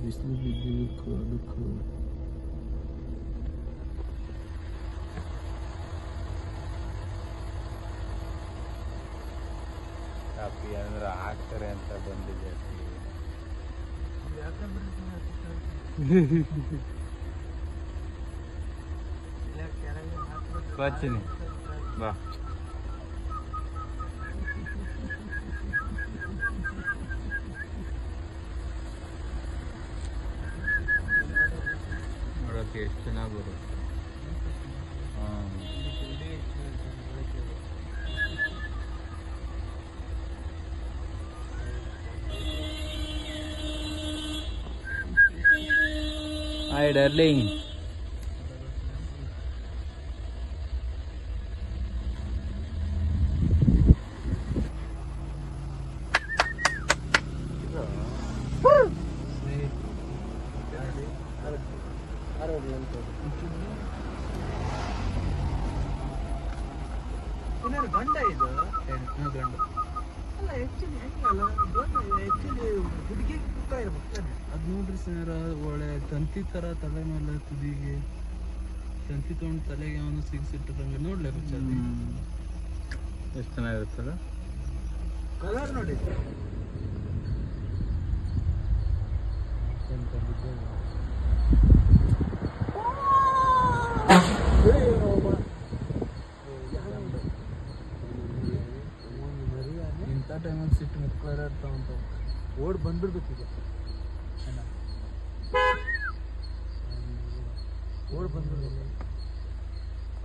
ಬಿಸಿಲು ಬಿದ್ದಿದ್ದಕ್ಕೂ ಅದಕ್ಕೂ ಕಾಪಿ ಅಂದ್ರೆ ಹಾಕ್ತಾರೆ ಅಂತ ಬಂದಿದೆ ಬಚ್ಚಿನಿ ಬಾ ನೋಡೋಕೆ ಎಷ್ಟು ಚೆನ್ನಾಗಿ ಬರುತ್ತೆ ಹಾಂ ಹಾಯ್ ಡಾರ್ಲಿಂಗ್ ಗಂಡ ಇದು ಗಂಡ ಅಲ್ಲ ಆಕ್ಚುಲಿ ಹೆಂಗಲ್ಲ ಹುಡುಗಿ ಕುಕ್ಕ ಇರ್ಬೇಕು ಅದ್ ನೋಡ್ರಿ ಸರ್ ಒಳ್ಳೆ ತಂತಿ ತರ ತಲೆ ಮೇಲೆ ತುದಿಗೆ ತಂತಿ ತೊಗೊಂಡು ತಲೆಗೆ ಅವನು ಸಿಗ್ಸಿಟ್ಟಂಗೆ ನೋಡ್ಲಿ ರುಚಿ ಎಷ್ಟು ಚೆನ್ನಾಗಿರುತ್ತಲ್ಲ ಕಲರ್ ನೋಡಿ. ಇಂಥ ಟೈಮಲ್ಲಿ ಸಿಟ್ಟು ಮುಕ್ಕಾರ ಅಂತ ಓಡ್ ಬಂದ್ಬಿಡ್ಬೇಕು ಈಗ ಓಡ್ ಬಂದ್ಬಿಡ್ಬೇಕು.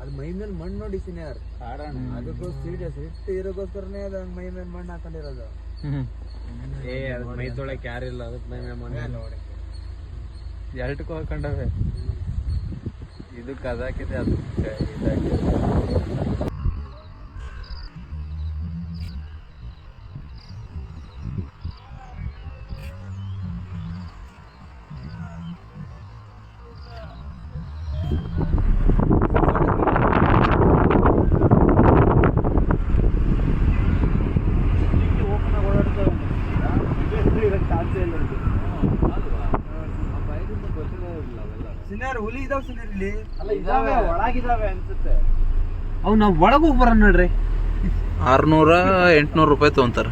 ಅದು ಮೈ ಮೇಲೆ ಮಣ್ಣು ನೋಡಿ ಸಿನಿಯರ್ ಕಾರಣ. ಅದಕ್ಕೋಸ್ಕರ ಸೀರಿಯಸ್ ಇಟ್ಟು ಇರೋಗೋಸ್ಕರನೇ ಅದು ಹಂಗೆ ಮೈ ಮೇಲೆ ಮಣ್ಣು ಹಾಕೊಂಡಿರೋದು. ಏ ಅದು ಮೈ ತೊಳಕ್ ಯಾರಿಲ್ಲ ಅದಕ್ಕೆ ಮೈ ಮೇಲೆ ಮಣ್ಣು. ಎರಡಕ್ಕೂ ಹಾಕೊಂಡವೆ ಇದಕ್ಕೆ ಅದಾಕಿದೆ ಅದಕ್ಕೆ ಇದಾಕಿದೆ. ಸಿನಿಯರ್ ಹುಲಿ ಇದಾವ ಸಿನಿಯರ್ ಇಲ್ಲಿ. ಅಲ್ಲ ಇದಾವೆ ಒಳಗಿದಾವೆ ಅನ್ಸುತ್ತೆ. ಅವ್ ನಾವ್ ಒಳಗೆ ಹೋಗಿ ಬರೋಣ ನೋಡ್ರಿ. ಆರ್ನೂರ ಎಂಟ್ನೂರು ರೂಪಾಯಿ ತೊಗೊಂತಾರೆ.